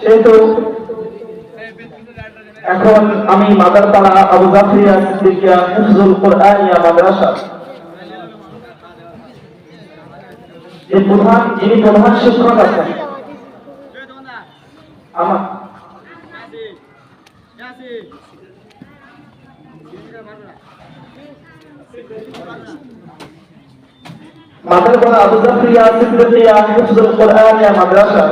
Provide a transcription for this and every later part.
সেহেতু এখন আমি মাদারপাড়া আবু জাফরিয়া সিদ্দিকিয়া হিফজুল কোরআনিয়া মাদ্রাসা। এই প্রধান, যিনি প্রধান শিক্ষক আছেন, আমার আবু জাফরিয়া সিদ্দিকিয়া হিফজুল কোরআনিয়া মাদ্রাসা।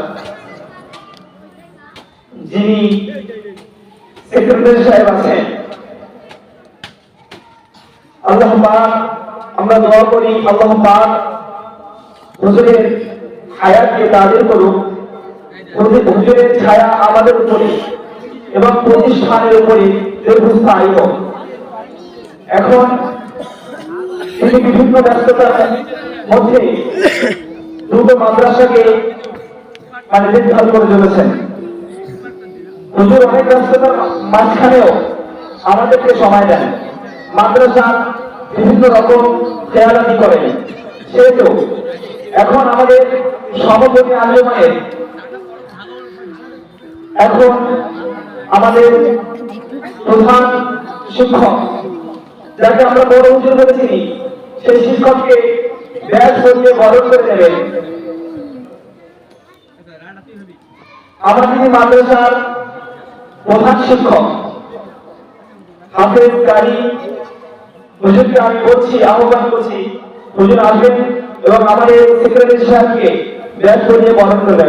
উপরে প্রতিষ্ঠানের উপরে এখন তিনি বিভিন্ন ব্যস্ততার মধ্যে দুটো মাদ্রাসাকে মানে দেখভাল করে চলেছেন। হুজুর, অনেক ব্যস্ততার মাঝখানেও আমাদেরকে সময় দেন। মাদ্রাসা বিভিন্ন রকম খেয়ালাতি করেন। সেহেতু এখন আমাদের সভাপতি আঞ্জমানের এখন আমাদের প্রধান শিক্ষক, যাকে আমরা বড় হুজুর চিনি, সেই শিক্ষককে ব্যাস করিয়ে বরণ করে নেবেন। আমার তিনি মাদ্রাসার প্রধান শিক্ষক হাফেজ কারি হুজুরকে আমি বলছি আহ্বান করছি হুজুর আসবেন এবং আমাদের সেক্রেটারি সাহেবকে ব্যাস করিয়ে বরণ করে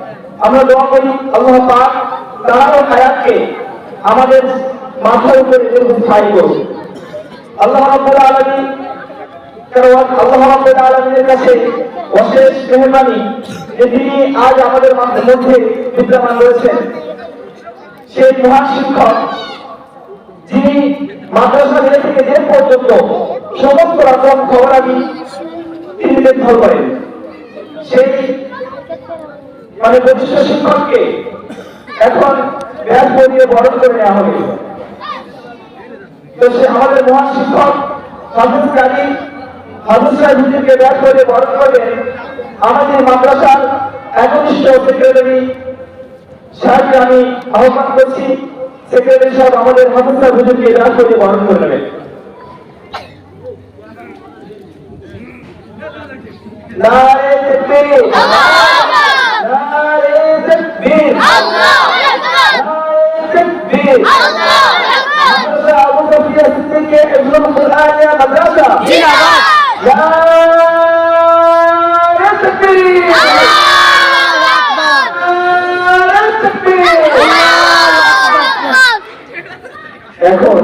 আমরা দোয়া করি আল্লাহ পাক তার হায়াতকে আমাদের মাথার উপরে স্থায়ী করুন। আল্লাহ রাব্বুল আলামিন কারণ আল্লাহ রাব্বুল আলামিনের কাছে অশেষ মেহরবানি যে তিনি আজ আমাদের মধ্যে বিদ্যমান রয়েছেন। সেই মহান শিক্ষক, যিনি মাদ্রাসা জেলা থেকে যে পর্যন্ত সমস্ত রকম খবরাদি তিনি দেখভাল করেন। সেই মানে প্রতিষ্ঠ শিক্ষককে এখন ব্যাস বলিয়ে বরণ করে নেওয়া হবে। তো সে আমাদের মহান শিক্ষক হাফিজ কালী হাফিজ ব্যাস বলিয়ে বরণ করবেন আমাদের মাদ্রাসার একনিষ্ঠ সেক্রেটারি সাহেবকে আমি আহ্বান করছি, সেক্রেটারি সাহেব আমাদের হাফিজ হুজুরকে ব্যাস বলিয়ে বরণ করে নেবেন। নারে তাকবীর নারে তাকবীর নারে তাকবীর মাদ্রাসা আবু বকর সিদ্দিক ইবনুল কুরআনিয়া মাদ্রাসা নারে তাকবীর নারে তাকবীর এখন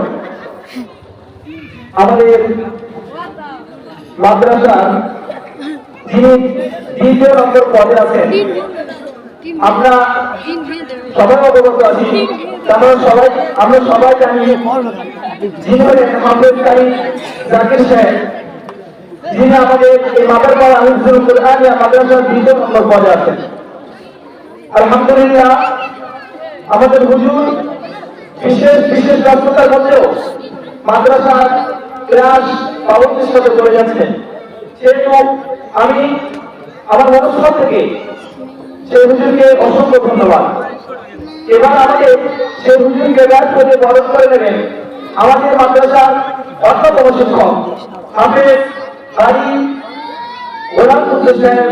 আমাদের মাদ্রাসার যিনি দ্বিতীয় নম্বর পদে আছেন আমরা সবাই অবগত আছি আমরা সবাই আমরা সবাই জানি যিনি হলেন জাকির সাহেব। যিনি আমাদের এই মাদারপাড়া আলিমুল কোরআনিয়া মাদ্রাসার দ্বিতীয় নম্বর পদে আছেন। আলহামদুলিল্লাহ, আমাদের হুজুর বিশেষ বিশেষ ব্যস্ততার মধ্যেও মাদ্রাসার ক্লাস পাবন্দির সাথে চলে যাচ্ছেন সেহেতু আমি আমার মনস্থল থেকে সেই হুজুরকে অসংখ্য ধন্যবাদ। এবার আমাদের সেই হুজুরকে ব্যাস করে বরণ করে নেবেন। আমাদের মাদ্রাসার অন্যতম শিক্ষক হাফেজ কারি গোলাম কুদ্দুস সাহেব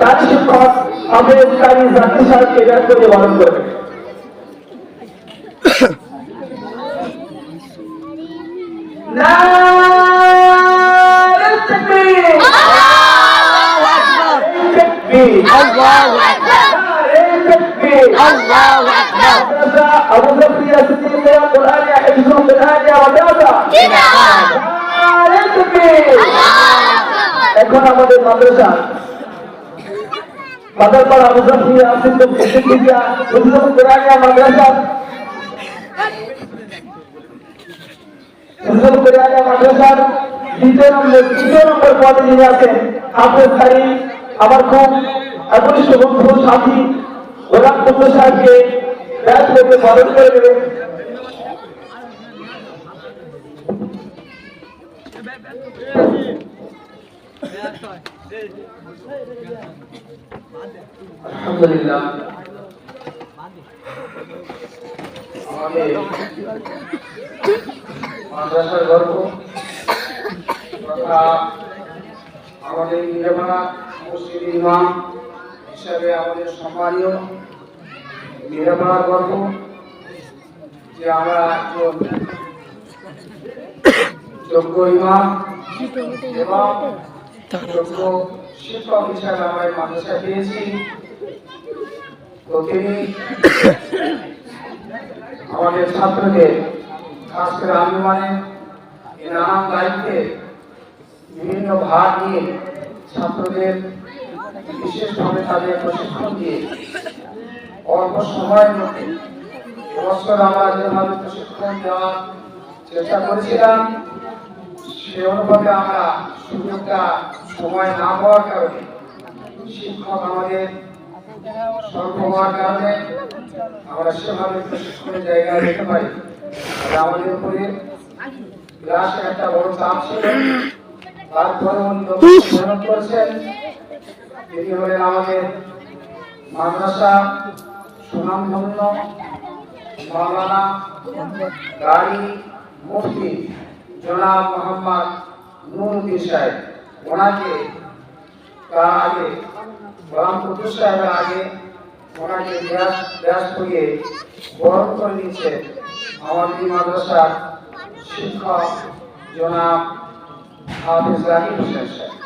তার শিক্ষক হাফেজ কারি জাকির সাহেবকে ব্যাস করে বরণ করবেন তাকবীর নারে তাকবীর। তাকবীর। আল্লাহু আকবার জিন্দাবাদ এখন আমাদের মাদ্রাসা মাদারপাড়া আবু জাফরিয়া সিদ্দিকিয়া হিফজুল কুরআনিয়া মাদ্রাসা হিফজুল কুরআনিয়া মাদ্রাসার দ্বিতীয় নম্বর তৃতীয় নম্বর পদে যিনি আছেন হাফেজ আমার খুব একনিষ্ঠ বন্ধু সাথী গোলাম কুদ্দুস সাহেবকে ব্যাস করতে বরণ করে দেবেন আলহামদুলিল্লাহ। মাদ্রাসার গর্ব। আমাদের নিরাপনা মসজিদ ইমাম হিসাবে আমাদের সম্মানীয় নিরাপনার গর্ব যে আমরা যোগ্য ইমাম এবং যোগ্য শিক্ষক হিসাবে আমরা মাদ্রাসা পেয়েছি। তো তিনি আমাদের ছাত্রদের খাস করে আমি মানে নানান দায়িত্বে বিভিন্ন ভাগ নিয়ে ছাত্রদের বিশেষভাবে তাদের প্রশিক্ষণ দিয়ে অল্প সময়ের মধ্যে এবছর আমরা যেভাবে প্রশিক্ষণ দেওয়ার চেষ্টা করেছিলাম। সে অনুপাতে আমরা সুযোগটা সময় না পাওয়ার কারণে শিক্ষক আমাদের স্বল্প হওয়ার কারণে আমরা সেভাবে প্রশিক্ষণের জায়গায় যেতে পারি। আমাদের উপরে ক্লাসে একটা বড় চাপ ছিল। তারপরে উনি মেহনত করেছেন, তিনি হলেন আমাদের মাদ্রাসা সুনামধন্য মাওলানা গাড়ি মুফতি জনাব মোহাম্মদ নুরুদ্দিন সাহেব। ওনাকে তার আগে গোলাম কুদ্দুস সাহেবের আগে ওনাকে ব্যাস ব্যাস করিয়ে বরণ করে নিচ্ছে আমাদের মাদ্রাসার শিক্ষক জনাব হাফিজ রাকিব হোসেন সাহেব।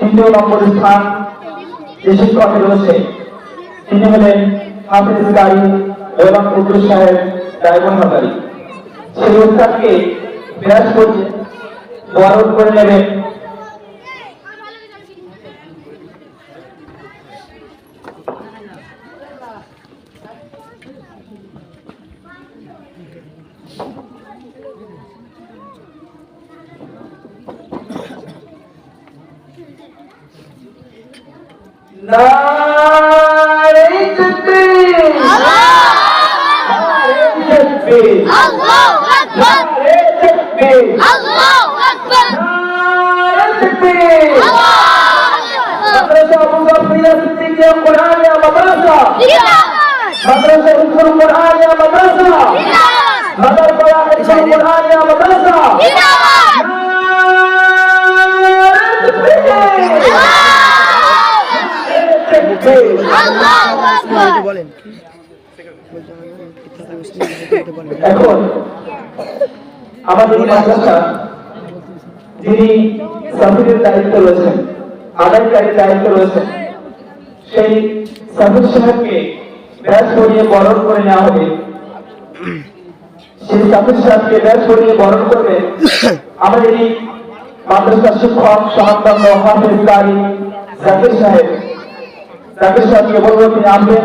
তৃতীয় নম্বর স্থান যে শিক্ষক রয়েছে, তিনি হলেন হাফিজ গাড়ি এবং কুদ্দুস সাহেব ডায়মন্ড হাতারি সেই উত্থানকে বিরাজ করছে বরণ করে নেবেন নারে তাকবীর নারে তাকবীর আল্লাহু আকবার নারে তাকবীর আল্লাহু আকবার নারে তাকবীর মাদ্রাসা আবু জাফরিয়া সিদ্দিকিয়া কুরআনিয়া মাদ্রাসা মাদ্রাসা হিফজুল কুরআনিয়া মাদ্রাসা মাদারপাড়া হিফজুল কুরআনিয়া মাদ্রাসা বলেন এখন আমাদের মাদ্রাসা, যিনি সাফিরের দায়িত্ব রয়েছেন, আদায়কারীর দায়িত্ব রয়েছেন, সেই সাফির সাহেবকে ব্যাস করিয়ে বরণ করে নেওয়া হবে। সেই সাফির সাহেবকে ব্যাস করিয়ে বরণ করবে আমাদের এই শিক্ষক হাফিজ কারি সাহেব। জাকির সাহেবকে বলব আসবেন।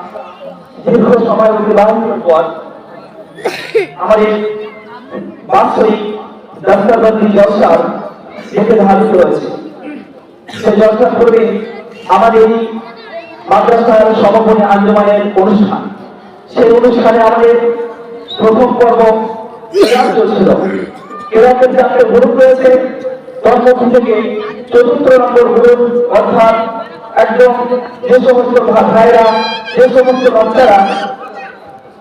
দীর্ঘ সময় অতিবাহিত পর আমার এই বাৎসরিক দস্তাবন্দি জলসার ডেকে ধারিত হয়েছে। সেই জলসার পূর্বে আমাদের এই মাদ্রাসার সমাপনী আঞ্জমানের অনুষ্ঠান। সেই অনুষ্ঠানে আমাদের প্রথম পর্ব চলছিল কেরাতের চারটে গ্রুপ রয়েছে। তার থেকে চতুর্থ নম্বর গ্রুপ অর্থাৎ একদম যে সমস্ত ভাইরা যে সমস্ত বাচ্চারা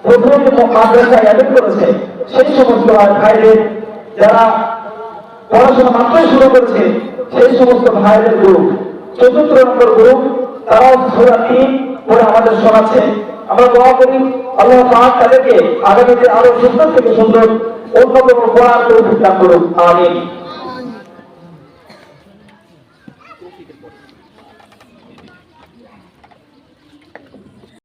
প্রথম মাদ্রাসায় অ্যাটেন্ড করেছে, সেই সমস্ত ভাইদের যারা পড়াশোনা মাত্রই শুরু করেছে, সেই সমস্ত ভাইদের গ্রুপ চতুর্থ নম্বর গ্রুপ তারাও সুরা তিন পরে আমাদের শোনাচ্ছে। আমরা দোয়া করি, আল্লাহ পাক তাদেরকে আগামীতে আরও সুন্দর থেকে সুন্দর অন্যতম পড়ার তৌফিক দান করুন আমিন।